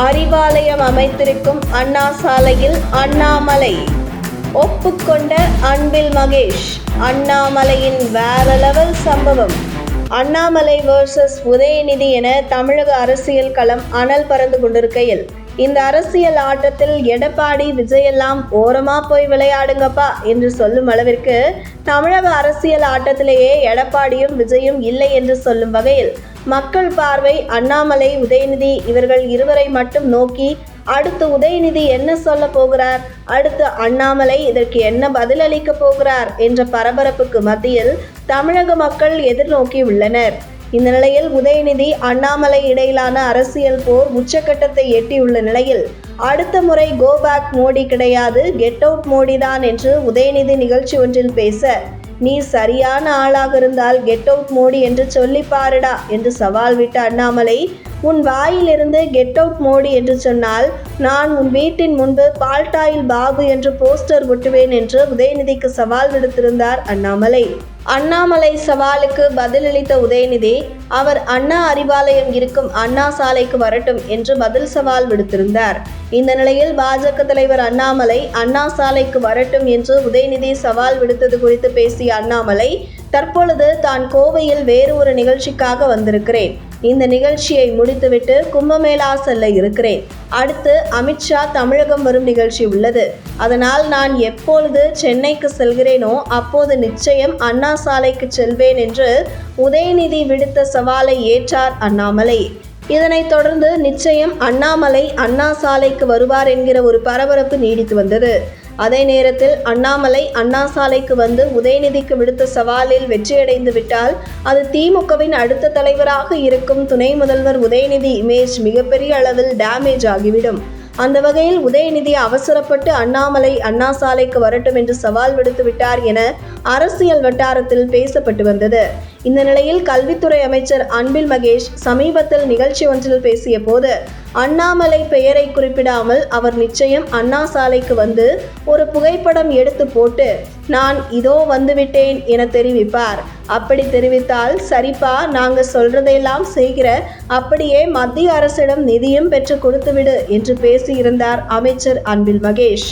அறிவாலயம் அமைத்திருக்கும் அண்ணா சாலையில் அண்ணாமலை. ஒப்புக்கொண்ட அன்பில் மகேஷ் அண்ணாமலையின் வேற லெவல் சம்பவம்? அண்ணாமலை வர்சஸ் உதயநிதி என தமிழக அரசியல் களம் அனல் பறந்து கொண்டிருக்கையில் இந்த அரசியல் ஆட்டத்தில் எடப்பாடி விஜயெல்லாம் ஓரமா போய் விளையாடுங்கப்பா என்று சொல்லும் அளவிற்கு தமிழக அரசியல் ஆட்டத்திலேயே எடப்பாடியும் விஜயும் இல்லை என்று சொல்லும் வகையில் மக்கள் பார்வை அண்ணாமலை உதயநிதி இவர்கள் இருவரை மட்டும் நோக்கி அடுத்து உதயநிதி என்ன சொல்ல போகிறார்? அடுத்து அண்ணாமலை இதற்கு என்ன பதிலளிக்க போகிறார்? என்ற பரபரப்புக்கு மத்தியில் தமிழக மக்கள் எதிர்நோக்கி உள்ளனர். இந்த நிலையில் உதயநிதி அண்ணாமலை இடையிலான அரசியல் போர் உச்சக்கட்டத்தை எட்டியுள்ள நிலையில் அடுத்த முறை கோபேக் மோடி கிடையாது கெட் அவுட் மோடி தான் என்று உதயநிதி நிகழ்ச்சி ஒன்றில் பேச நீ சரியான ஆளாக இருந்தால் கெட் அவுட் மோடி என்று சொல்லி பாருடா என்று சவால் விட்ட அண்ணாமலை உன் வாயிலிருந்து கெட் அவுட் மோடி என்று சொன்னால் நான் உன் வீட்டின் முன்பு பால்டாயில் பாபு என்று போஸ்டர் ஒட்டுவேன் என்று உதயநிதிக்கு சவால் விடுத்திருந்தார் அண்ணாமலை. அண்ணாமலை சவாலுக்கு பதிலளித்த உதயநிதி அவர் அண்ணா அறிவாலயம் இருக்கும் அண்ணா சாலைக்கு வரட்டும் என்று பதில் சவால் விடுத்திருந்தார். இந்த நிலையில் பாஜக தலைவர் அண்ணாமலை அண்ணா சாலைக்கு வரட்டும் என்று உதயநிதி சவால் விடுத்தது குறித்து பேசிய அண்ணாமலை தற்பொழுது தான் கோவையில் வேறு ஒரு நிகழ்ச்சிக்காக வந்திருக்கிறேன். இந்த நிகழ்ச்சியை முடித்துவிட்டு கும்பமேளா செல்ல இருக்கிறேன். அடுத்து அமித்ஷா தமிழகம் வரும் நிகழ்ச்சி உள்ளது. அதனால் நான் எப்பொழுது சென்னைக்கு செல்கிறேனோ அப்போது நிச்சயம் அண்ணா சாலைக்கு செல்வேன் என்று உதயநிதி விடுத்த சவாலை ஏற்றார் அண்ணாமலை. இதனைத் தொடர்ந்து நிச்சயம் அண்ணாமலை அண்ணா சாலைக்கு வருவார் என்கிற ஒரு பரபரப்பு நீடித்து வந்தது. அதே நேரத்தில் அண்ணாமலை அண்ணா சாலைக்கு வந்து உதயநிதிக்கு விடுத்த சவாலில் வெற்றியடைந்து விட்டால் அது திமுகவின் அடுத்த தலைவராக இருக்கும் துணை முதல்வர் உதயநிதி இமேஜ் மிகப்பெரிய அளவில் டேமேஜ் ஆகிவிடும். அந்த வகையில் உதயநிதி அவசரப்பட்டு அண்ணாமலை அண்ணா சாலைக்கு வரட்டும் என்று சவால் விடுத்து விட்டார் என அரசியல் வட்டாரத்தில் பேசப்பட்டு வந்தது. இந்த நிலையில் கல்வித்துறை அமைச்சர் அன்பில் மகேஷ் சமீபத்தில் நிகழ்ச்சி ஒன்றில் பேசிய போது அண்ணாமலை பெயரை குறிப்பிடாமல் அவர் நிச்சயம் அண்ணா சாலைக்கு வந்து ஒரு புகைப்படம் எடுத்து போட்டு நான் இதோ வந்துவிட்டேன் என தெரிவிப்பார். அப்படி தெரிவித்தால் சரிப்பா நாங்க சொல்றதையெல்லாம் செய்கிற அப்படியே மத்திய அரசிடம் நிதியும் பெற்று கொடுத்துவிடு என்று பேசியிருந்தார் அமைச்சர் அன்பில் மகேஷ்.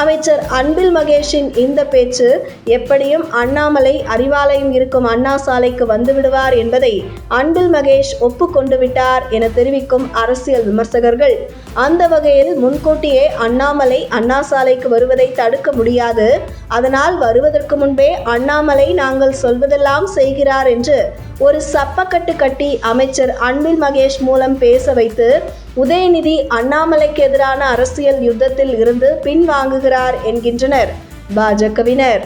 அமைச்சர் அன்பில் மகேஷின் இந்த பேச்சு எப்படியும் அண்ணாமலை அறிவாலயம் இருக்கும் அண்ணா சாலைக்கு வந்துவிடுவார் என்பதை அன்பில் மகேஷ் ஒப்புக்கொண்டு விட்டார் என தெரிவிக்கும் அரசியல் விமர்சகர்கள். அந்த வகையில் முன்கூட்டியே அண்ணாமலை அண்ணா சாலைக்கு வருவதை தடுக்க முடியாது. அதனால் வருவதற்கு முன்பே அண்ணாமலை நாங்கள் சொல்வதெல்லாம் செய்கிறார் என்று ஒரு சப்பக்கட்டு கட்டி அமைச்சர் அன்பில் மகேஷ் மூலம் பேச வைத்து உதயநிதி அண்ணாமலைக்கு எதிரான அரசியல் யுத்தத்தில் இருந்து பின்வாங்குகிறார் என்கின்றனர். பாஜகவினர்.